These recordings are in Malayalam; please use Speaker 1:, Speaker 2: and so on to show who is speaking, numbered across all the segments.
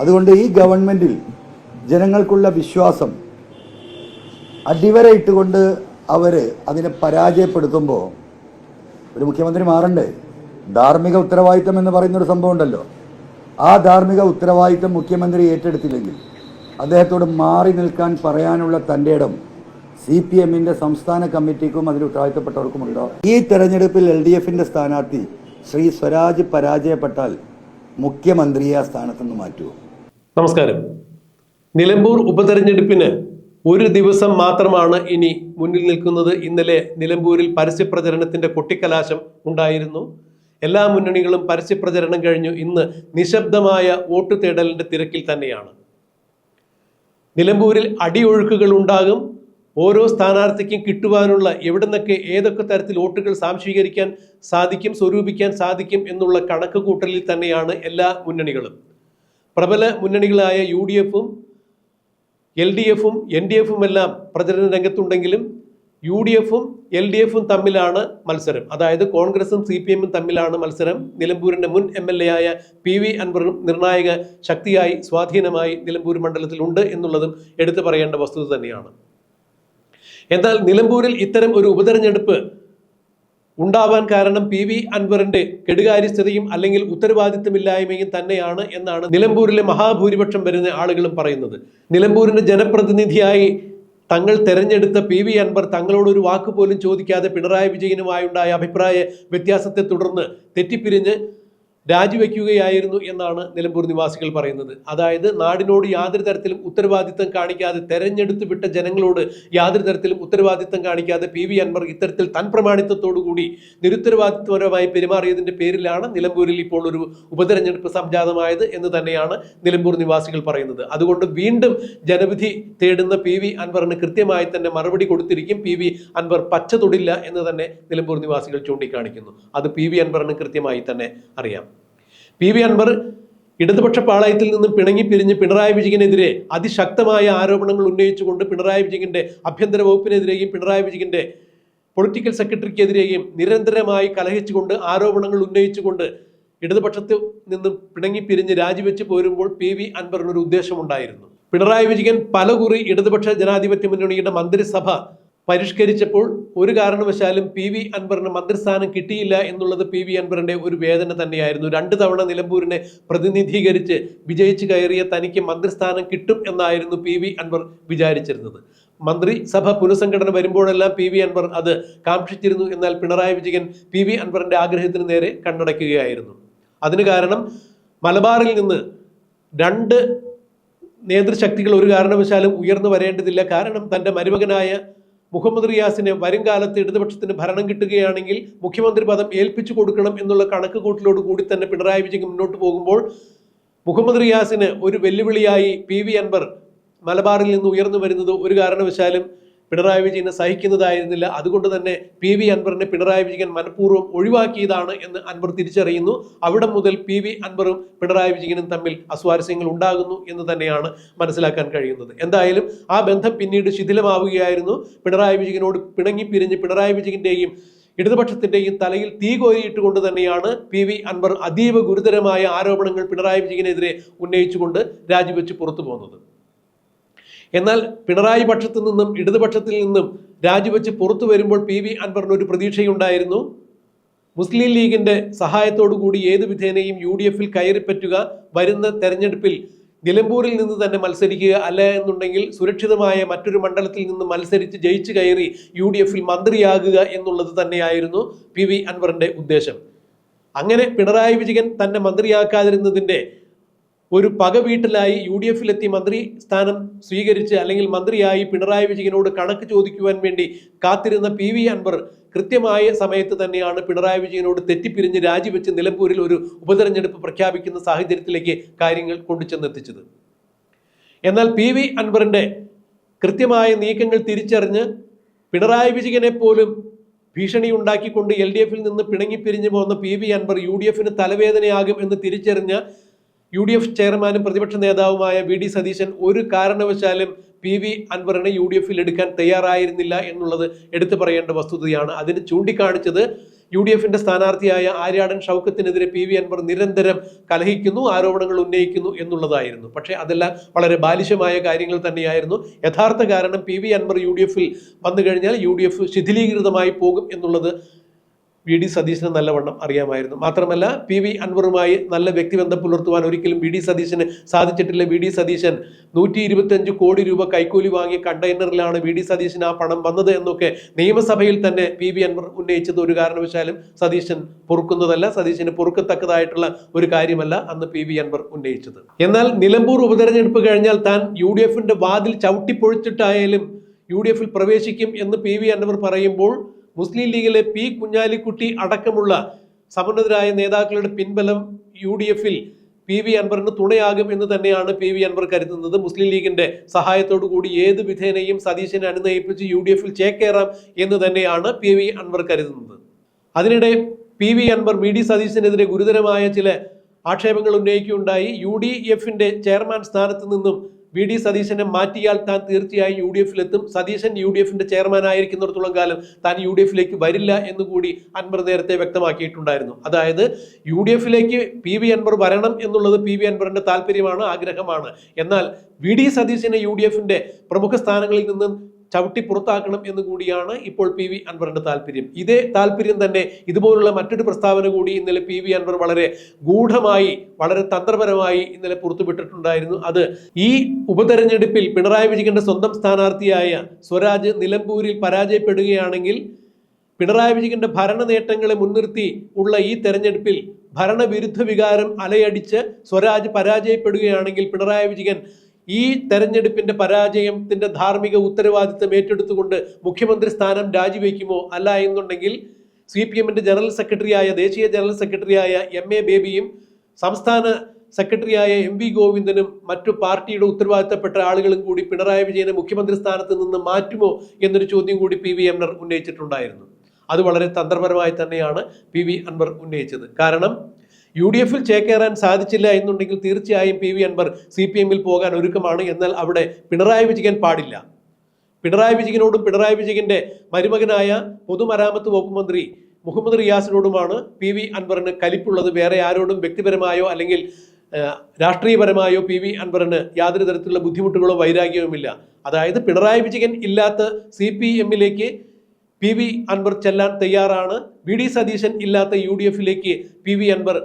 Speaker 1: അതുകൊണ്ട് ഈ ഗവൺമെന്റിൽ ജനങ്ങൾക്കുള്ള വിശ്വാസം അടിവരയിട്ടുകൊണ്ട് അവർ അതിനെ പരാജയപ്പെടുത്തുമ്പോൾ ഒരു മുഖ്യമന്ത്രി മാറണ്ടേ? ധാർമ്മിക ഉത്തരവാദിത്തം എന്ന് പറയുന്നൊരു സംഭവം ഉണ്ടല്ലോ. ആ ധാർമ്മിക ഉത്തരവാദിത്തം മുഖ്യമന്ത്രി ഏറ്റെടുത്തില്ലെങ്കിൽ അദ്ദേഹത്തോട് മാറി നിൽക്കാൻ പറയാനുള്ള തന്റെ ഇടം സി പി എമ്മിന്റെ സംസ്ഥാന കമ്മിറ്റിക്കും അതിൽ ഉത്തരവാദിത്തപ്പെട്ടവർക്കുമുണ്ടോ? ഈ തെരഞ്ഞെടുപ്പിൽ എൽ ഡി എഫിന്റെ സ്ഥാനാർത്ഥി ശ്രീ സ്വരാജ് പരാജയപ്പെട്ടാൽ മുഖ്യമന്ത്രിയെ ആ സ്ഥാനത്തുനിന്ന് മാറ്റുമോ
Speaker 2: നമസ്കാരം. നിലമ്പൂർ ഉപതെരഞ്ഞെടുപ്പിന് ഒരു ദിവസം മാത്രമാണ് ഇനി മുന്നിൽ നിൽക്കുന്നത്. ഇന്നലെ നിലമ്പൂരിൽ പരസ്യപ്രചരണത്തിന്റെ കൊട്ടിക്കലാശം ഉണ്ടായിരുന്നു. എല്ലാ മുന്നണികളും പരസ്യപ്രചരണം കഴിഞ്ഞു. ഇന്ന് നിശബ്ദമായ വോട്ട് തേടലിന്റെ തിരക്കിൽ തന്നെയാണ്. നിലമ്പൂരിൽ അടിയൊഴുക്കുകൾ ഉണ്ടാകും. ഓരോ സ്ഥാനാർത്ഥിക്കും കിട്ടുവാനുള്ള എവിടുന്നൊക്കെ ഏതൊക്കെ തരത്തിൽ വോട്ടുകൾ സാംശീകരിക്കാൻ സാധിക്കും സ്വരൂപിക്കാൻ സാധിക്കും എന്നുള്ള കണക്ക് കൂട്ടലിൽ തന്നെയാണ് എല്ലാ മുന്നണികളും. പ്രബല മുന്നണികളായ യു ഡി എഫും എൽ ഡി എഫും എൻ ഡി എഫും എല്ലാം പ്രചരണ രംഗത്തുണ്ടെങ്കിലും യു ഡി എഫും എൽ ഡി എഫും തമ്മിലാണ് മത്സരം. അതായത് കോൺഗ്രസും സി പി എമ്മും തമ്മിലാണ് മത്സരം. നിലമ്പൂരിന്റെ മുൻ എം എൽ എ ആയ പി വി അൻവറും നിർണായക ശക്തിയായി സ്വാധീനമായി നിലമ്പൂർ മണ്ഡലത്തിലുണ്ട് എന്നുള്ളതും എടുത്തു പറയേണ്ട വസ്തുത തന്നെയാണ്. എന്നാൽ നിലമ്പൂരിൽ ഇത്തരം ഒരു ഉപതെരഞ്ഞെടുപ്പ് ഉണ്ടാവാൻ കാരണം പി വി അൻവറിന്റെ കെടുകാര്യസ്ഥതയും അല്ലെങ്കിൽ ഉത്തരവാദിത്തമില്ലായ്മയും തന്നെയാണ് എന്നാണ് നിലമ്പൂരിലെ മഹാഭൂരിപക്ഷം വരുന്ന ആളുകളും പറയുന്നത്. നിലമ്പൂരിന്റെ ജനപ്രതിനിധിയായി തങ്ങൾ തെരഞ്ഞെടുത്ത പി വി അൻവർ തങ്ങളോട് ഒരു വാക്ക് പോലും ചോദിക്കാതെ പിണറായി വിജയനുമായുണ്ടായ അഭിപ്രായ വ്യത്യാസത്തെ തുടർന്ന് തെറ്റിപ്പിരിഞ്ഞ് രാജിവെക്കുകയായിരുന്നു എന്നാണ് നിലമ്പൂർ നിവാസികൾ പറയുന്നത്. അതായത് നാടിനോട് യാതൊരു തരത്തിലും ഉത്തരവാദിത്തം കാണിക്കാതെ തെരഞ്ഞെടുത്ത് വിട്ട ജനങ്ങളോട് യാതൊരു തരത്തിലും ഉത്തരവാദിത്തം കാണിക്കാതെ പി വി അൻവർ ഇത്തരത്തിൽ തൻ പ്രമാണിത്വത്തോടുകൂടി നിരുത്തരവാദിത്വപരമായി പെരുമാറിയതിന്റെ പേരിലാണ് നിലമ്പൂരിൽ ഇപ്പോൾ ഒരു ഉപതെരഞ്ഞെടുപ്പ് സംജാതമായത് എന്ന് തന്നെയാണ് നിലമ്പൂർ നിവാസികൾ പറയുന്നത്. അതുകൊണ്ട് വീണ്ടും ജനവിധി തേടുന്ന പി വി അൻവറിന് കൃത്യമായി തന്നെ മറുപടി കൊടുത്തിരിക്കും. പി വി അൻവർ പച്ച തൊടില്ല എന്ന് തന്നെ നിലമ്പൂർ നിവാസികൾ ചൂണ്ടിക്കാണിക്കുന്നു. അത് പി വി അൻവറിന് കൃത്യമായി തന്നെ അറിയാം. പി വി അൻവർ ഇടതുപക്ഷ പാളയത്തിൽ നിന്നും പിണങ്ങി പിരിഞ്ഞ് പിണറായി വിജയനെതിരെ അതിശക്തമായ ആരോപണങ്ങൾ ഉന്നയിച്ചുകൊണ്ട് പിണറായി വിജയന്റെ ആഭ്യന്തര വകുപ്പിനെതിരെയും പിണറായി വിജയന്റെ പൊളിറ്റിക്കൽ സെക്രട്ടറിക്കെതിരെയും നിരന്തരമായി കലഹിച്ചുകൊണ്ട് ആരോപണങ്ങൾ ഉന്നയിച്ചുകൊണ്ട് ഇടതുപക്ഷത്തിൽ നിന്നും പിണങ്ങി പിരിഞ്ഞ് രാജിവെച്ച് പോരുമ്പോൾ പി വി അൻവറിനൊരു ഉദ്ദേശമുണ്ടായിരുന്നു. പിണറായി വിജയൻ പലകുറി ഇടതുപക്ഷ ജനാധിപത്യ മുന്നണിയുടെ മന്ത്രിസഭ പരിഷ്കരിച്ചപ്പോൾ ഒരു കാരണവശാലും പി വി അൻവറിന് മന്ത്രിസ്ഥാനം കിട്ടിയില്ല എന്നുള്ളത് പി വി അൻവറിന്റെ ഒരു വേദന തന്നെയായിരുന്നു. രണ്ട് തവണ നിലമ്പൂരിനെ പ്രതിനിധീകരിച്ച് വിജയിച്ചു കയറിയ തനിക്ക് മന്ത്രിസ്ഥാനം കിട്ടും എന്നായിരുന്നു പി വി അൻവർ വിചാരിച്ചിരുന്നത്. മന്ത്രിസഭ പുനഃസംഘടന വരുമ്പോഴെല്ലാം പി വി അൻവർ അത് കാക്ഷിച്ചിരുന്നു എന്നാൽ പിണറായി വിജയൻ പി വി അൻവറിന്റെ ആഗ്രഹത്തിന് നേരെ കണ്ണടയ്ക്കുകയായിരുന്നു അതിന് കാരണം മലബാറിൽ നിന്ന് രണ്ട് നേതൃശക്തികൾ ഒരു കാരണവശാലും ഉയർന്നു വരേണ്ടതില്ല. കാരണം തന്റെ മരുമകനായ മുഹമ്മദ് റിയാസിന് വരും കാലത്ത് ഇടതുപക്ഷത്തിന് ഭരണം കിട്ടുകയാണെങ്കിൽ മുഖ്യമന്ത്രി പദം ഏൽപ്പിച്ചു കൊടുക്കണം എന്നുള്ള കണക്ക് കൂട്ടിലോട് കൂടി തന്നെ പിണറായി വിജയൻ മുന്നോട്ട് പോകുമ്പോൾ മുഹമ്മദ് റിയാസിന് ഒരു വെല്ലുവിളിയായി പി വി അൻവർ മലബാറിൽ നിന്ന് ഉയർന്നു വരുന്നത് ഒരു കാരണവശാലും പിണറായി വിജയനെ സഹിക്കുന്നതായിരുന്നില്ല. അതുകൊണ്ട് തന്നെ പി വി അൻവറിനെ പിണറായി വിജയൻ മനഃപൂർവം ഒഴിവാക്കിയതാണ് എന്ന് അൻവർ തിരിച്ചറിയുന്നു. അവിടെ മുതൽ പി വി അൻവറും പിണറായി വിജയനും തമ്മിൽ അസ്വാരസ്യങ്ങൾ ഉണ്ടാകുന്നു എന്ന് തന്നെയാണ് മനസ്സിലാക്കാൻ കഴിയുന്നത്. എന്തായാലും ആ ബന്ധം പിന്നീട് ശിഥിലമാവുകയായിരുന്നു. പിണറായി വിജയനോട് പിണങ്ങി പിരിഞ്ഞ് പിണറായി വിജയന്റെയും ഇടതുപക്ഷത്തിന്റെയും തലയിൽ തീ കോരിയിട്ടുകൊണ്ട് തന്നെയാണ് പി വി അൻവർ അതീവ ഗുരുതരമായ ആരോപണങ്ങൾ പിണറായി വിജയനെതിരെ ഉന്നയിച്ചുകൊണ്ട് രാജിവെച്ച് പുറത്തു പോകുന്നത് എന്നാൽ പിണറായി പക്ഷത്തു നിന്നും ഇടതുപക്ഷത്തിൽ നിന്നും രാജിവെച്ച് പുറത്തു വരുമ്പോൾ പി വി അൻവറിന് ഒരു പ്രതീക്ഷയുണ്ടായിരുന്നു. മുസ്ലിം ലീഗിന്റെ കൂടി ഏത് വിധേനയും യു ഡി എഫിൽ കയറിപ്പറ്റുക വരുന്ന തെരഞ്ഞെടുപ്പിൽ നിലമ്പൂരിൽ നിന്ന് തന്നെ മത്സരിക്കുക അല്ല എന്നുണ്ടെങ്കിൽ സുരക്ഷിതമായ മറ്റൊരു മണ്ഡലത്തിൽ നിന്ന് മത്സരിച്ച് ജയിച്ചു കയറി യു ഡി എഫിൽ മന്ത്രിയാകുക എന്നുള്ളത് തന്നെയായിരുന്നു പി വി അൻവറിന്റെ ഉദ്ദേശം. അങ്ങനെ പിണറായി വിജയൻ തന്നെ മന്ത്രിയാക്കാതിരുന്നതിന്റെ ഒരു പക വീട്ടിലായി യു ഡി എഫിലെത്തി മന്ത്രി സ്ഥാനം സ്വീകരിച്ച് അല്ലെങ്കിൽ മന്ത്രിയായി പിണറായി വിജയനോട് കണക്ക് ചോദിക്കുവാൻ വേണ്ടി കാത്തിരുന്ന പി വി അൻവർ കൃത്യമായ സമയത്ത് തന്നെയാണ് പിണറായി വിജയനോട് തെറ്റിപ്പിരിഞ്ഞ് രാജിവെച്ച് നിലമ്പൂരിൽ ഒരു ഉപതെരഞ്ഞെടുപ്പ് പ്രഖ്യാപിക്കുന്ന സാഹചര്യത്തിലേക്ക് കാര്യങ്ങൾ കൊണ്ടുചെന്നെത്തിച്ചത്. എന്നാൽ പി വി അൻവറിന്റെ കൃത്യമായ നീക്കങ്ങൾ തിരിച്ചറിഞ്ഞ് പിണറായി വിജയനെ പോലും ഭീഷണി ഉണ്ടാക്കിക്കൊണ്ട് എൽ ഡി എഫിൽ നിന്ന് പിണങ്ങിപ്പിരിഞ്ഞു പോകുന്ന P V Anvar U D എഫിന് തലവേദനയാകും എന്ന് തിരിച്ചറിഞ്ഞ യു ഡി എഫ് ചെയർമാനും പ്രതിപക്ഷ നേതാവുമായ വി ഡി സതീശൻ ഒരു കാരണവശാലും പി വി അൻവറിനെ യു ഡി എഫിൽ എടുക്കാൻ തയ്യാറായിരുന്നില്ല എന്നുള്ളത് എടുത്തു പറയേണ്ട വസ്തുതയാണ്. അതിന് ചൂണ്ടിക്കാണിച്ചത് യു ഡി എഫിന്റെ സ്ഥാനാർത്ഥിയായ ആര്യാടൻ ഷൗക്കത്തിനെതിരെ പി വി അൻവർ നിരന്തരം കലഹിക്കുന്നു ആരോപണങ്ങൾ ഉന്നയിക്കുന്നു എന്നുള്ളതായിരുന്നു. പക്ഷേ അതെല്ലാം വളരെ ബാലിശമായ കാര്യങ്ങൾ തന്നെയായിരുന്നു. യഥാർത്ഥ കാരണം P V Anvar U D എഫിൽ വന്നു കഴിഞ്ഞാൽ യു ഡി എഫ് ശിഥിലീകൃതമായി പോകും എന്നുള്ളത് വി ഡി സതീശന് നല്ലവണ്ണം അറിയാമായിരുന്നു. മാത്രമല്ല പി വി അൻവറുമായി നല്ല വ്യക്തിബന്ധം പുലർത്തുവാൻ ഒരിക്കലും വി ഡി സതീശന് സാധിച്ചിട്ടില്ല. വി ഡി സതീശൻ നൂറ്റി ഇരുപത്തഞ്ച് കോടി രൂപ കൈക്കൂലി വാങ്ങിയ കണ്ടെയ്നറിലാണ് വി ഡി സതീശന് ആ പണം വന്നത് എന്നൊക്കെ നിയമസഭയിൽ തന്നെ പി വി അൻവർ ഉന്നയിച്ചത് ഒരു കാരണവശാലും സതീശൻ പൊറുക്കുന്നതല്ല. സതീശന് പൊറുക്കത്തക്കതായിട്ടുള്ള ഒരു കാര്യമല്ല അന്ന് പി വി അൻവർ ഉന്നയിച്ചത്. എന്നാൽ നിലമ്പൂർ ഉപതെരഞ്ഞെടുപ്പ് കഴിഞ്ഞാൽ താൻ യു ഡി എഫിന്റെ വാതിൽ ചവിട്ടിപ്പൊഴിച്ചിട്ടായാലും യു ഡി എഫിൽ പ്രവേശിക്കും എന്ന് പി വി അൻവർ പറയുമ്പോൾ മുസ്ലിം ലീഗിലെ പി കുഞ്ഞാലിക്കുട്ടി അടക്കമുള്ള സമുന്നതരായ നേതാക്കളുടെ പിൻബലം യു ഡി എഫിൽ പി വി അൻവറിന് തുണയാകും എന്ന് തന്നെയാണ് പി വി അൻവർ കരുതുന്നത്. മുസ്ലിം ലീഗിന്റെ സഹായത്തോടു കൂടി ഏത് വിധേനയും സതീശനെ അനുനയിപ്പിച്ച് യു ഡി എഫിൽ ചേക്കേറാം എന്ന് തന്നെയാണ് പി വി അൻവർ കരുതുന്നത്. അതിനിടെ P V Anvar V D സതീശനെതിരെ ഗുരുതരമായ ചില ആക്ഷേപങ്ങൾ ഉന്നയിക്കുകയുണ്ടായി. യു ഡി എഫിന്റെ ചെയർമാൻ സ്ഥാനത്ത് നിന്നും വി ഡി സതീശനെ മാറ്റിയാൽ താൻ തീർച്ചയായും യു ഡി എഫിലെത്തും സതീശൻ യു ഡി എഫിന്റെ ചെയർമാൻ ആയിരിക്കുന്നിടത്തോളം കാലം താൻ യു ഡി എഫിലേക്ക് വരില്ല എന്ന് കൂടി അൻവർ നേരത്തെ വ്യക്തമാക്കിയിട്ടുണ്ടായിരുന്നു. അതായത് യു ഡി എഫിലേക്ക് പി വി അൻവർ വരണം എന്നുള്ളത് പി വി അൻവറിന്റെ താല്പര്യമാണ് ആഗ്രഹമാണ്. എന്നാൽ വി ഡി സതീശനെ യു ഡി എഫിന്റെ പ്രമുഖ സ്ഥാനങ്ങളിൽ നിന്നും ചവിട്ടി പുറത്താക്കണം എന്ന് കൂടിയാണ് ഇപ്പോൾ പി വി അൻവറിന്റെ താല്പര്യം. ഇതേ താല്പര്യം തന്നെ ഇതുപോലുള്ള മറ്റൊരു പ്രസ്താവന കൂടി ഇന്നലെ പി വി അൻവർ വളരെ ഗൂഢമായി വളരെ തന്ത്രപരമായി ഇന്നലെ പുറത്തുവിട്ടിട്ടുണ്ടായിരുന്നു. അത് ഈ ഉപതെരഞ്ഞെടുപ്പിൽ പിണറായി വിജയന്റെ സ്വന്തം സ്ഥാനാർത്ഥിയായ സ്വരാജ് നിലമ്പൂരിൽ പരാജയപ്പെടുകയാണെങ്കിൽ പിണറായി വിജയന്റെ ഭരണ നേട്ടങ്ങളെ മുൻനിർത്തി ഉള്ള ഈ തെരഞ്ഞെടുപ്പിൽ ഭരണവിരുദ്ധ വികാരം അലയടിച്ച് സ്വരാജ് പരാജയപ്പെടുകയാണെങ്കിൽ പിണറായി വിജയൻ ഈ തെരഞ്ഞെടുപ്പിന്റെ പരാജയത്തിന്റെ ധാർമ്മിക ഉത്തരവാദിത്തം ഏറ്റെടുത്തുകൊണ്ട് മുഖ്യമന്ത്രി സ്ഥാനം രാജിവെക്കുമോ അല്ല എന്നുണ്ടെങ്കിൽ സി പി എമ്മിന്റെ ജനറൽ സെക്രട്ടറിയായ ദേശീയ ജനറൽ സെക്രട്ടറിയായ എം എ ബേബിയും സംസ്ഥാന സെക്രട്ടറിയായ എം വി ഗോവിന്ദനും മറ്റു പാർട്ടിയുടെ ഉത്തരവാദിത്തപ്പെട്ട ആളുകളും കൂടി പിണറായി വിജയനെ മുഖ്യമന്ത്രി സ്ഥാനത്ത് നിന്ന് മാറ്റുമോ എന്നൊരു ചോദ്യം കൂടി പി വി അൻവർ ഉന്നയിച്ചിട്ടുണ്ടായിരുന്നു. അത് വളരെ തന്ത്രപരമായി തന്നെയാണ് പി വി അൻവർ ഉന്നയിച്ചത്. കാരണം യു ഡി എഫിൽ ചേക്കേറാൻ സാധിച്ചില്ല എന്നുണ്ടെങ്കിൽ തീർച്ചയായും P V Anvar C P എമ്മിൽ പോകാൻ ഒരുക്കമാണ് എന്നാൽ അവിടെ പിണറായി വിജയൻ പാടില്ല. പിണറായി വിജയനോടും പിണറായി വിജയന്റെ മരുമകനായ പൊതുമരാമത്ത് വകുപ്പ് മന്ത്രി മുഹമ്മദ് റിയാസിനോടുമാണ് പി വി അൻവറിന് കലിപ്പുള്ളത്. വേറെ ആരോടും വ്യക്തിപരമായോ അല്ലെങ്കിൽ രാഷ്ട്രീയപരമായോ പി വി അൻവറിന് യാതൊരു തരത്തിലുള്ള ബുദ്ധിമുട്ടുകളോ വൈരാഗ്യവുമില്ല. അതായത് പിണറായി വിജയൻ ഇല്ലാത്ത സി പി എമ്മിലേക്ക് പി വി അൻവർ ചെല്ലാൻ തയ്യാറാണ്. വി ഡി സതീശൻ ഇല്ലാത്ത യു ഡി എഫിലേക്ക് പി വി അൻവർ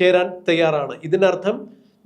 Speaker 2: ചേരാൻ തയ്യാറാണ്. ഇതിനർത്ഥം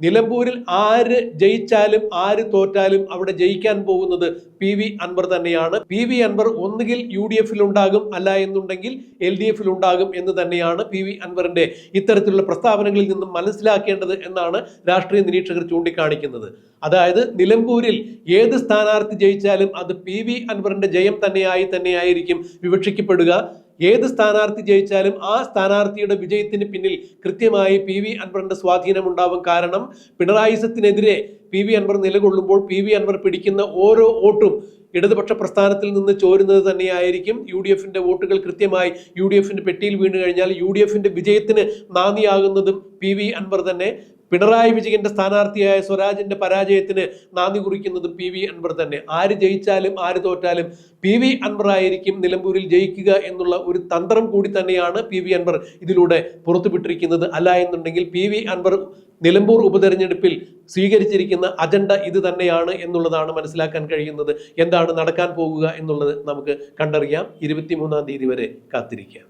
Speaker 2: നിലമ്പൂരിൽ ആര് ജയിച്ചാലും ആര് തോറ്റാലും അവിടെ ജയിക്കാൻ പോകുന്നത് പി വി അൻവർ തന്നെയാണ്. പി വി അൻവർ ഒന്നുകിൽ യു ഡി എഫിൽ ഉണ്ടാകും അല്ല എന്നുണ്ടെങ്കിൽ എൽ ഡി എഫിൽ ഉണ്ടാകും എന്ന് തന്നെയാണ് പി വി അൻവറിന്റെ ഇത്തരത്തിലുള്ള പ്രസ്താവനകളിൽ നിന്നും മനസ്സിലാക്കേണ്ടത് എന്നാണ് രാഷ്ട്രീയ നിരീക്ഷകർ ചൂണ്ടിക്കാണിക്കുന്നത്. അതായത് നിലമ്പൂരിൽ ഏത് സ്ഥാനാർത്ഥി ജയിച്ചാലും അത് പി വി അൻവറിന്റെ ജയം തന്നെയായി തന്നെയായിരിക്കും വിവക്ഷിക്കപ്പെടുക. ഏത് സ്ഥാനാർത്ഥി ജയിച്ചാലും ആ സ്ഥാനാർത്ഥിയുടെ വിജയത്തിന് പിന്നിൽ കൃത്യമായി പി വി അൻവറിന്റെ സ്വാധീനം ഉണ്ടാവും. കാരണം പിണറായിസത്തിനെതിരെ പി വി അൻവർ നിലകൊള്ളുമ്പോൾ പി വി അൻവർ പിടിക്കുന്ന ഓരോ വോട്ടും ഇടതുപക്ഷ പ്രസ്ഥാനത്തിൽ നിന്ന് ചോരുന്നത് തന്നെയായിരിക്കും. യു ഡി എഫിന്റെ വോട്ടുകൾ കൃത്യമായി യു ഡി എഫിന്റെ പെട്ടിയിൽ വീണ് കഴിഞ്ഞാൽ യു ഡി എഫിന്റെ വിജയത്തിന് നാന്ദിയാകുന്നതും പി വി അൻവർ തന്നെ. പിണറായി വിജയന്റെ സ്ഥാനാർത്ഥിയായ സ്വരാജിന്റെ പരാജയത്തിന് നാന്ദി കുറിക്കുന്നതും പി വി അൻവർ തന്നെ. ആര് ജയിച്ചാലും ആര് തോറ്റാലും പി വി അൻവർ ആയിരിക്കും നിലമ്പൂരിൽ ജയിക്കുക എന്നുള്ള ഒരു തന്ത്രം കൂടി തന്നെയാണ് പി വി അൻവർ ഇതിലൂടെ പുറത്തുവിട്ടിരിക്കുന്നത്. അല്ല എന്നുണ്ടെങ്കിൽ പി വി അൻവർ നിലമ്പൂർ ഉപതെരഞ്ഞെടുപ്പിൽ സ്വീകരിച്ചിരിക്കുന്ന അജണ്ട ഇത് തന്നെയാണ് എന്നുള്ളതാണ് മനസ്സിലാക്കാൻ കഴിയുന്നത്. എന്താണ് നടക്കാൻ പോകുക എന്നുള്ളത് നമുക്ക് കണ്ടറിയാം. ഇരുപത്തിമൂന്നാം തീയതി വരെ കാത്തിരിക്കാം.